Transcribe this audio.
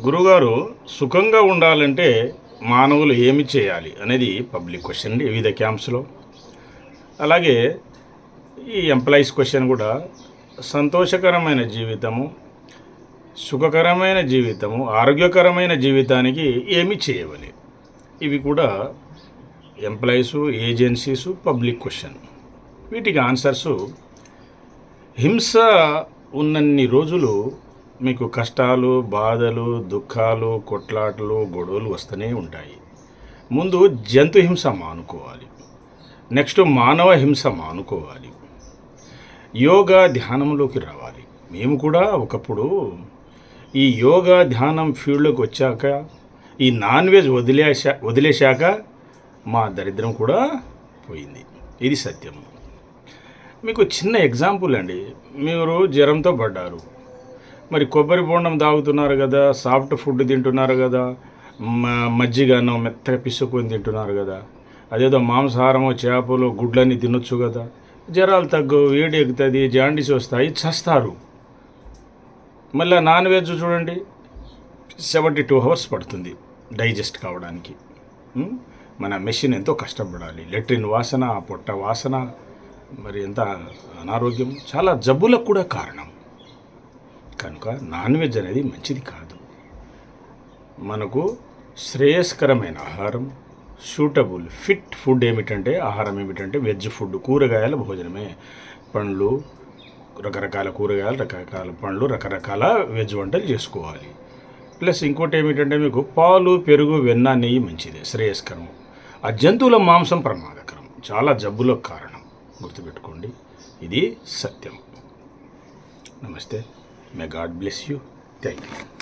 గురుగారు సుఖంగా ఉండాలంటే మానవులు ఏమి చేయాలి అనేది పబ్లిక్ క్వశ్చన్ అండి వివిధ క్యాంప్స్లో. అలాగే ఈ ఎంప్లాయీస్ క్వశ్చన్ కూడా సంతోషకరమైన జీవితము సుఖకరమైన జీవితము ఆరోగ్యకరమైన జీవితానికి ఏమి చేయవాలి. ఇవి కూడా ఎంప్లాయీసు ఏజెన్సీసు పబ్లిక్ క్వశ్చన్. వీటికి ఆన్సర్సు హింస ఉన్నన్ని రోజులు మీకు కష్టాలు బాధలు దుఃఖాలు కొట్లాటలు గొడవలు వస్తూనే ఉంటాయి. ముందు జంతు హింస మానుకోవాలి. నెక్స్ట్ మానవ హింస మానుకోవాలి. యోగా ధ్యానంలోకి రావాలి. మేము కూడా ఒకప్పుడు ఈ యోగా ధ్యానం ఫీల్డ్లోకి వచ్చాక ఈ నాన్ వెజ్ వదిలేసా వదిలేశాక మా దరిద్రం కూడా పోయింది. ఇది సత్యం. మీకు చిన్న ఎగ్జాంపుల్ అండి. మీరు జ్వరంతో పడ్డారు. మరి కొబ్బరి బోండం తాగుతున్నారు కదా సాఫ్ట్ ఫుడ్ తింటున్నారు కదా మ- మజ్జిగను మెత్తగా పిసుకొని తింటున్నారు కదా. అదేదో మాంసాహారము చేపలు గుడ్లన్నీ తినొచ్చు కదా. జ్వరాలు తగ్గు వేడి ఎక్కుతుంది జాండీస్ వస్తాయి చస్తారు. మళ్ళీ నాన్ వెజ్ చూడండి. సెవెంటీ టూ అవర్స్ పడుతుంది డైజెస్ట్ కావడానికి. మన మెషిన్ ఎంతో కష్టపడాలి. లెట్రిన్ వాసన పొట్ట వాసన మరి ఎంత అనారోగ్యం? చాలా జబ్బులకు కూడా కారణం. కనుక నాన్ వెజ్ అనేది మంచిది కాదు. మనకు శ్రేయస్కరమైన ఆహారం సూటబుల్ ఫిట్ ఫుడ్ ఏమిటంటే ఆహారం ఏమిటంటే వెజ్ ఫుడ్ కూరగాయల భోజనమే. పండ్లు రకరకాల కూరగాయలు రకరకాల పండ్లు రకరకాల వెజ్ వంటలు చేసుకోవాలి. ప్లస్ ఇంకోటి ఏమిటంటే మీకు పాలు పెరుగు వెన్న నెయ్యి మంచిది శ్రేయస్కరం. ఆ జంతువుల మాంసం ప్రమాదకరం. చాలా జబ్బులకు కారణం గుర్తుపెట్టుకోండి. ఇది సత్యం. నమస్తే. May God bless you. Thank you.